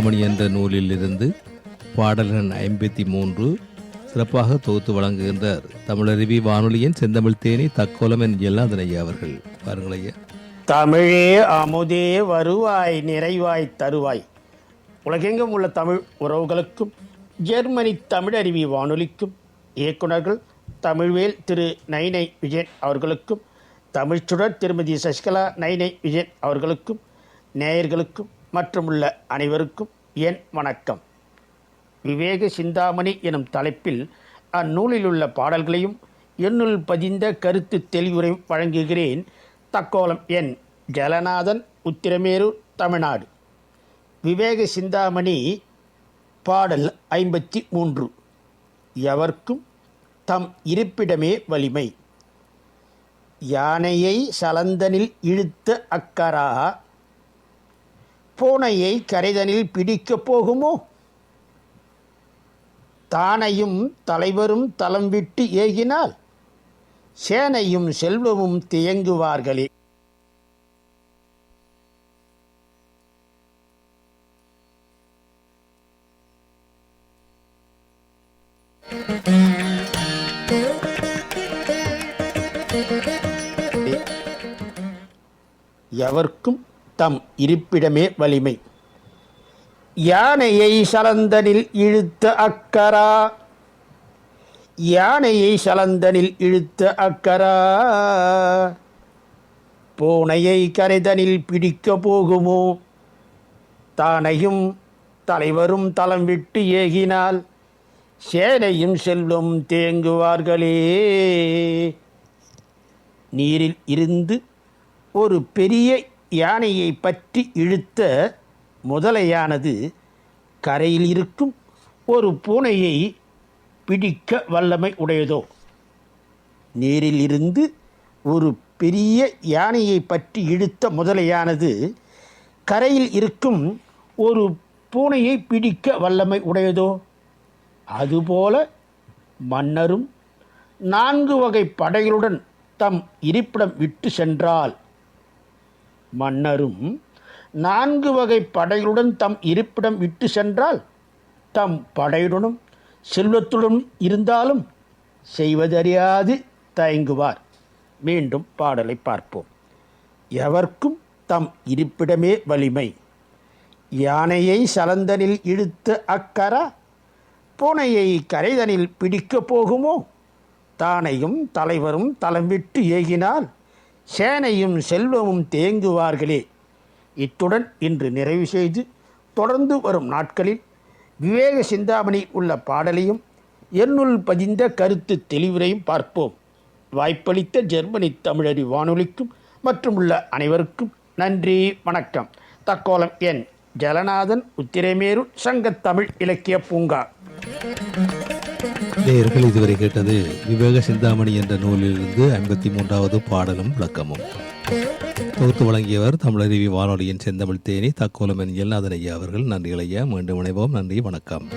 மணி என்ற நூலில் இருந்து பாடல்கள் ஐம்பத்தி மூன்று சிறப்பாக தொகுத்து வழங்குகின்றார். தமிழருவி வானொலியின் செந்தமிழ் தேனி தக்கோலம் என் ஐயா அவர்கள். பாருங்கள் ஐயா. தமிழே அமுதே வருவாய் நிறைவாய் தருவாய். உலகெங்கும் உள்ள தமிழ் உறவுகளுக்கும் ஜெர்மனி தமிழருவி வானொலிக்கும் இயக்குனர்கள் தமிழ்வேல் திரு நைனை விஜயன் அவர்களுக்கும் தமிழ்ச்சுடர் திருமதி சசிகலா நைனை விஜயன் அவர்களுக்கும் நேயர்களுக்கும் மற்றுமுள்ள அனைவருக்கும் என் வணக்கம். விவேக சிந்தாமணி எனும் தலைப்பில் அந்நூலிலுள்ள பாடல்களையும் என்னுள் பதிந்த கருத்து தெளிவுரையும் வழங்குகிறேன். தக்கோலம் என் ஜலநாதன் உத்திரமேரூர் தமிழ்நாடு. விவேக சிந்தாமணி பாடல் ஐம்பத்தி மூன்று எவர்க்கும் தம் இருப்பிடமே வலிமை. யானையை சலந்தனில் இழுத்த அக்கரா பூனையை கரைதனில் பிடிக்கப் போகுமோ? தானையும் தலைவரும் தலம் விட்டு ஏகினால் சேனையும் செல்வமும் தியங்குவார்களே. எவர்க்கும் தம் இருப்பிடமே வலிமை. யானையை சலந்தனில் இழுத்த அக்கரா. யானையை சலந்தனில் இழுத்த அக்கரா. பூனையை கரைதனில் பிடிக்க போகுமோ? தானையும் தலைவரும் தளம் விட்டு ஏகினால் சேனையும் செல்லும் தேங்குவார்களே. நீரில் இருந்து ஒரு பெரிய யானையை பற்றி இழுத்த முதலையானது கரையில் இருக்கும் ஒரு பூனையை பிடிக்க வல்லமை உடையதோ? நீரில் இருந்து ஒரு பெரிய யானையை பற்றி இழுத்த முதலையானது கரையில் இருக்கும் ஒரு பூனையை பிடிக்க வல்லமை உடையதோ? அதுபோல மன்னரும் நான்கு வகை படைகளுடன் தம் இருப்பிடம் விட்டு சென்றால் மன்னரும் நான்கு வகை படைகளுடன் தம் இருப்பிடம் விட்டு சென்றால் தம் படையுடனும் செல்வத்துடன் இருந்தாலும் செய்வதறியாது தயங்குவார். மீண்டும் பாடலை பார்ப்போம். எவர்க்கும் தம் இருப்பிடமே வலிமை. யானையை சலந்தனில் இழுத்த அக்கரா? பூனையை கரைதனில் பிடிக்கப் போகுமோ? தானையும் தலைவரும் தலம் விட்டு ஏகினால் சேனையும் செல்வமும் தேங்குவார்களே. இத்துடன் இன்று நிறைவு செய்து தொடர்ந்து வரும் நாட்களில் விவேக சிந்தாமணி உள்ள பாடலையும் என்னுள் பதிந்த கருத்து தெளிவுரையும் பார்ப்போம். வாய்ப்பளித்த ஜெர்மனி தமிழறி வானொலிக்கும் மற்றும் உள்ள அனைவருக்கும் நன்றி வணக்கம். தக்கோலம் என் ஜலநாதன் உத்திரமேரு சங்கத்தமிழ் இலக்கிய பூங்கா. நேயர்கள் இதுவரை கேட்டது விவேக சிந்தாமணி என்ற நூலிலிருந்து ஐம்பத்தி மூன்றாவது பாடலும் விளக்கமும். தொகுத்து வழங்கியவர் தமிழருவி வானொலியின் செந்தமிழ் தேனி தக்கோலம் என் எல்லாதன் ஐயா அவர்கள். நன்றி இளையா மீண்டும் இணைவோம். நன்றி. வணக்கம்.